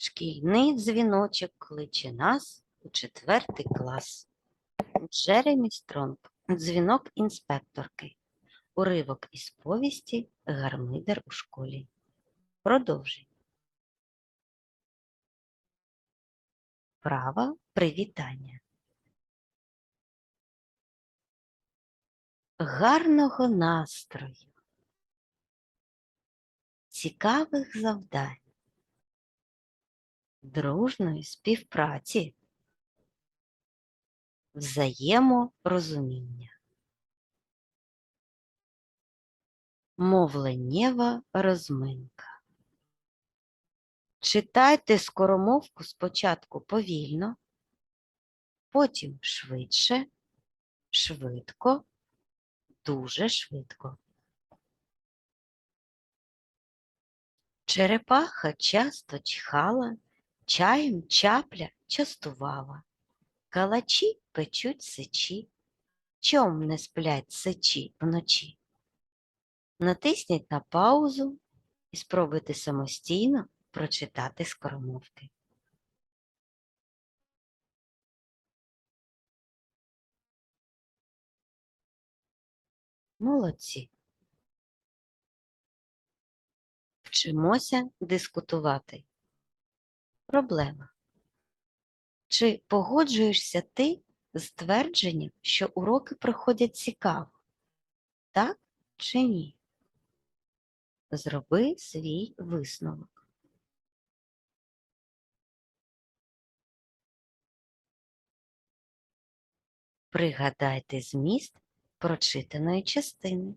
Шкільний дзвіночок кличе нас у четвертий клас. Джеремі Стронг. Дзвінок інспекторки. Уривок із повісті Гармидер у школі. Продовжуй. Права привітання. Гарного настрою. Цікавих завдань. Дружної співпраці. Взаєморозуміння. Мовленнєва розминка. Читайте скоромовку спочатку повільно, потім швидше, швидко, дуже швидко. Черепаха часто чхала, чаєм чапля частувала. Калачі печуть сичі, чом не сплять сичі вночі. Натисніть на паузу і спробуйте самостійно прочитати скоромовки. Молодці. Вчимося дискутувати. Проблема. Чи погоджуєшся ти з твердженням, що уроки проходять цікаво? Так чи ні? Зроби свій висновок. Пригадайте зміст прочитаної частини.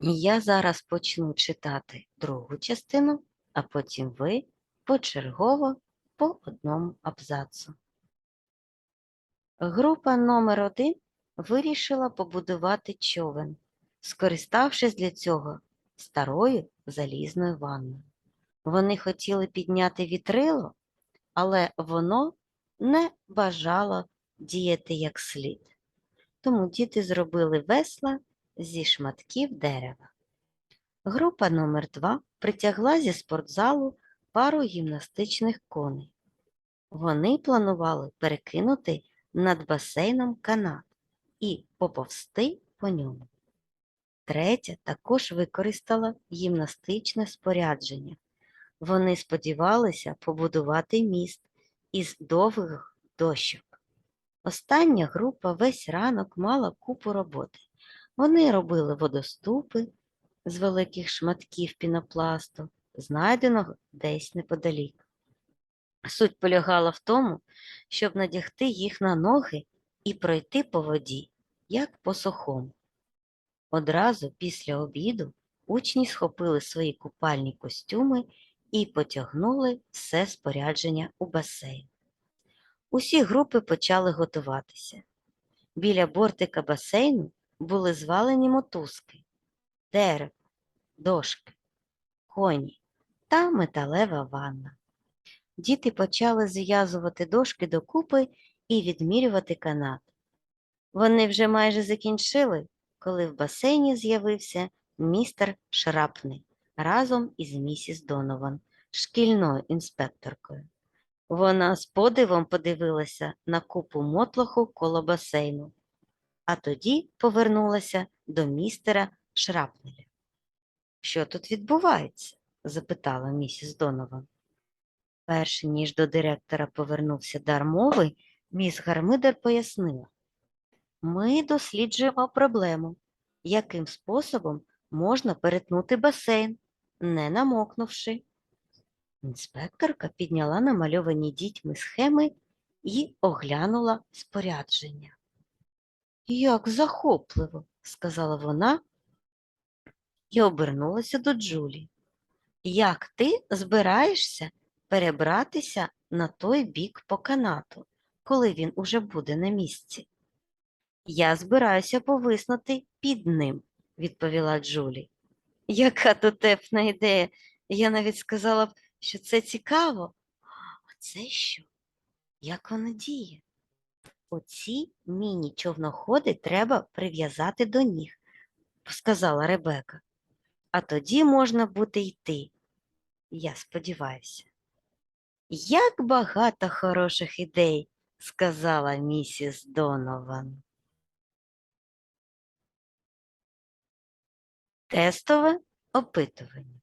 Я зараз почну читати другу частину, а потім ви почергово по одному абзацу. Група номер один вирішила побудувати човен, скориставшись для цього старою залізною ванною. Вони хотіли підняти вітрило, але воно не бажало діяти як слід. Тому діти зробили весла зі шматків дерева. Група номер 2 притягла зі спортзалу пару гімнастичних коней. Вони планували перекинути над басейном канат і поповсти по ньому. Третя також використала гімнастичне спорядження. Вони сподівалися побудувати міст із довгих дощок. Остання група весь ранок мала купу роботи. Вони робили водоступи з великих шматків пінопласту, знайденого десь неподалік. Суть полягала в тому, щоб надягти їх на ноги і пройти по воді, як по сухому. Одразу після обіду учні схопили свої купальні костюми і потягнули все спорядження у басейн. Усі групи почали готуватися. Біля бортика басейну були звалені мотузки, дерево, дошки, коні та металева ванна. Діти почали зв'язувати дошки докупи і відмірювати канат. Вони вже майже закінчили, коли в басейні з'явився містер Шрапний разом із місіс Донован, шкільною інспекторкою. Вона з подивом подивилася на купу мотлоху коло басейну, а тоді повернулася до містера Шрапнеля. Що тут відбувається? запитала місіс Донован. Перш ніж до директора повернувся дар мови, міс Гармидер пояснила. Ми досліджуємо проблему, яким способом можна перетнути басейн, не намокнувши. Інспекторка підняла намальовані дітьми схеми і оглянула спорядження. Як захопливо, сказала вона і обернулася до Джулі. Як ти збираєшся перебратися на той бік по канату, коли він уже буде на місці? Я збираюся повиснути під ним, відповіла Джулі. Яка дотепна ідея. Я навіть сказала б, що це цікаво. А це що? Як воно діє? Оці міні-човноходи треба прив'язати до ніг, сказала Ребека. а тоді можна буде йти. Я сподіваюся. Як багато хороших ідей, сказала місіс Донован. Тестове опитування.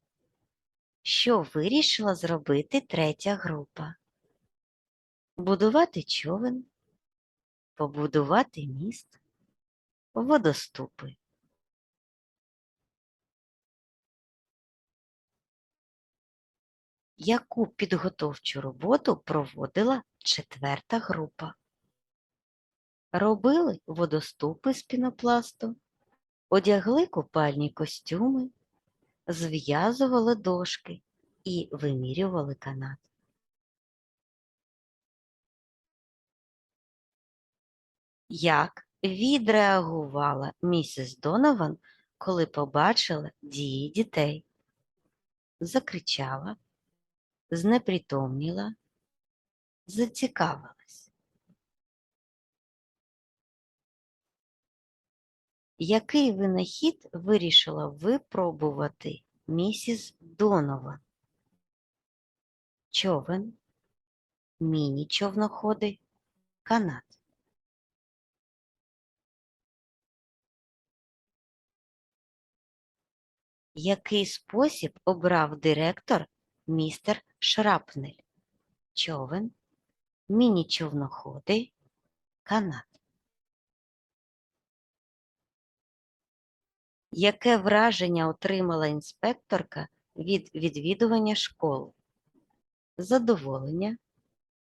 Що вирішила зробити третя група? Будувати човен, побудувати міст, водоступи. Яку підготовчу роботу проводила четверта група? Робили водоступи з пінопласту, одягли купальні костюми, зв'язували дошки і вимірювали канат. Як відреагувала місіс Донован, коли побачила дії дітей? Закричала, знепритомніла, зацікавилась. Який винахід вирішила випробувати місіс Донован? Човен, міні-човноходи, канат. Який спосіб обрав директор містер Шрапнель? Човен, міні-човноходи, канат. Яке враження отримала інспекторка від відвідування школи? Задоволення,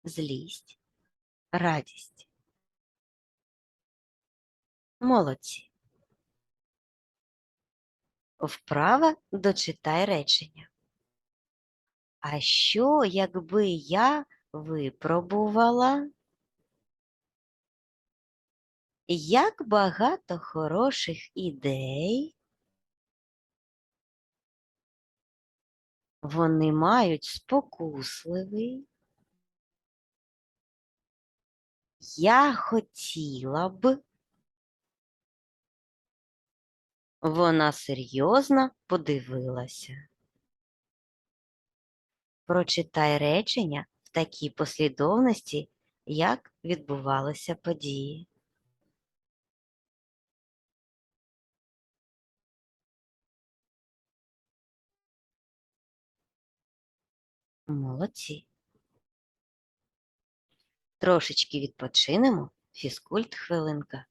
злість, радість. Молодці. Вправа дочитай речення. А що, якби я випробувала? Як багато хороших ідей вони мають спокусливий. Я хотіла б. Вона серйозно подивилася. Прочитай речення в такій послідовності, як відбувалися події. Молодці. Трошечки відпочинемо. Фізкульт хвилинка.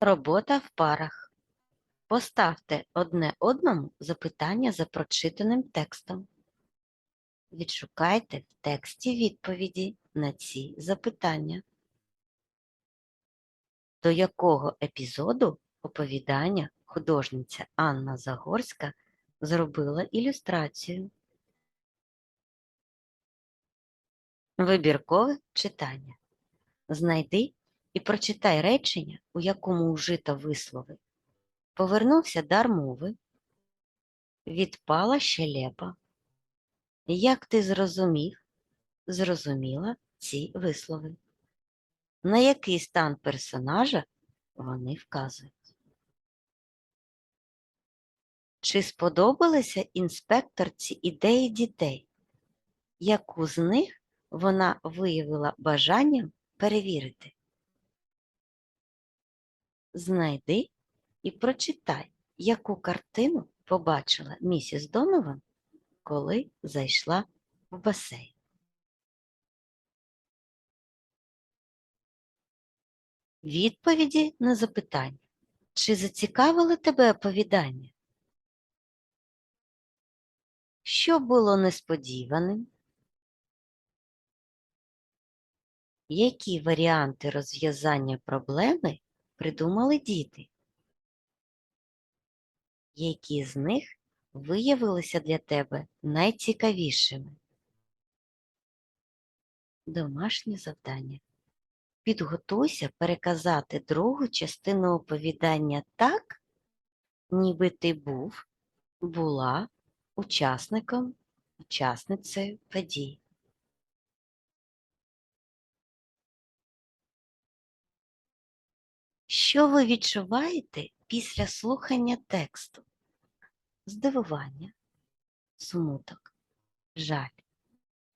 Робота в парах. Поставте одне одному запитання за прочитаним текстом. Відшукайте в тексті відповіді на ці запитання. До якого епізоду оповідання художниця Анна Загорська зробила ілюстрацію? Вибіркове читання. Знайди і прочитай речення, у якому вжито вислови. Повернувся дар мови, відпала щелепа. Як ти зрозумів, зрозуміла ці вислови? На який стан персонажа вони вказують? Чи сподобалися інспекторці ідеї дітей? Яку з них вона виявила бажанням перевірити? Знайди і прочитай, яку картину побачила місіс Донован, коли зайшла в басейн. Відповіді на запитання. Чи зацікавили тебе оповідання? Що було несподіваним? Які варіанти розв'язання проблеми придумали діти? Які з них виявилися для тебе найцікавішими? Домашнє завдання. Підготуйся переказати другу частину оповідання так, ніби ти був, була учасником, учасницею подій. Що ви відчуваєте після слухання тексту? Здивування, смуток, жаль,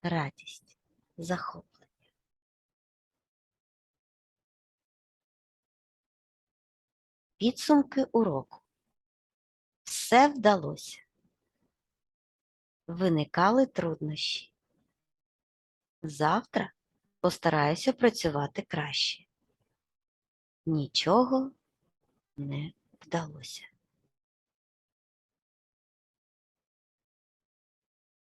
радість, захоплення. Підсумки уроку. Все вдалося. Виникали труднощі. Завтра постараюся працювати краще. Нічого не вдалося.